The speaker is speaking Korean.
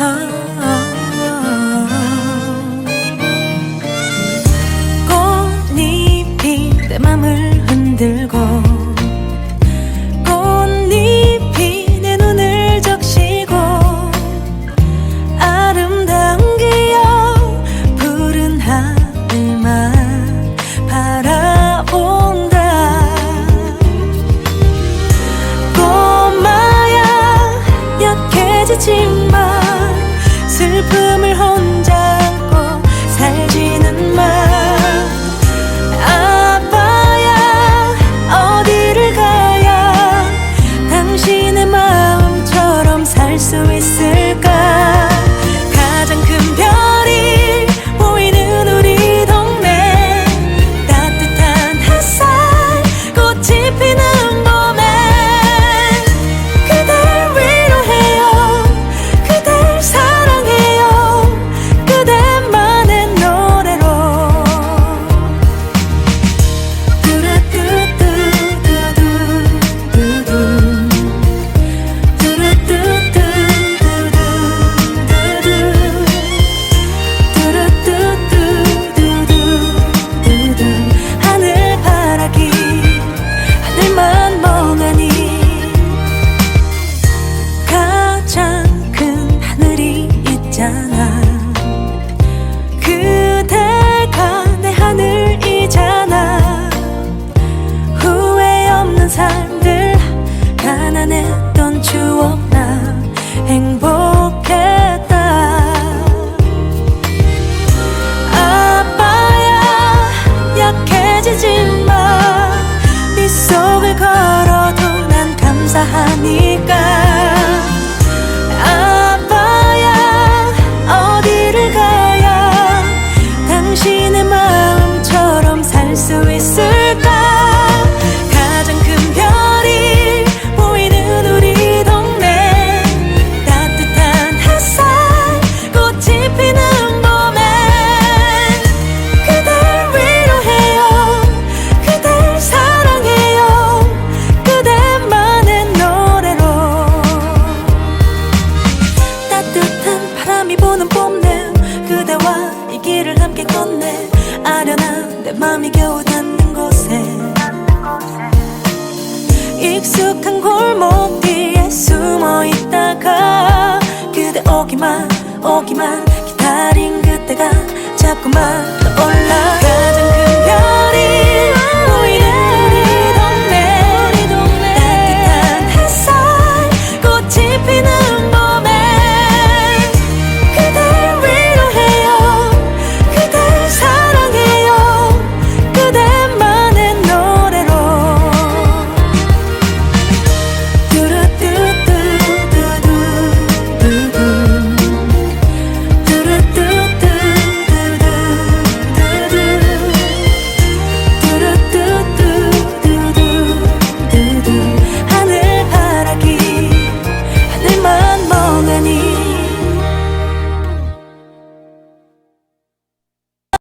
하 so we say. ya 마음처럼 살 수 있을까? 마음이 겨우 닿는 곳에 익숙한 골목 뒤에 숨어 있다가 그대 오기만 오기만 기다린 그때가 자꾸만 떠올라.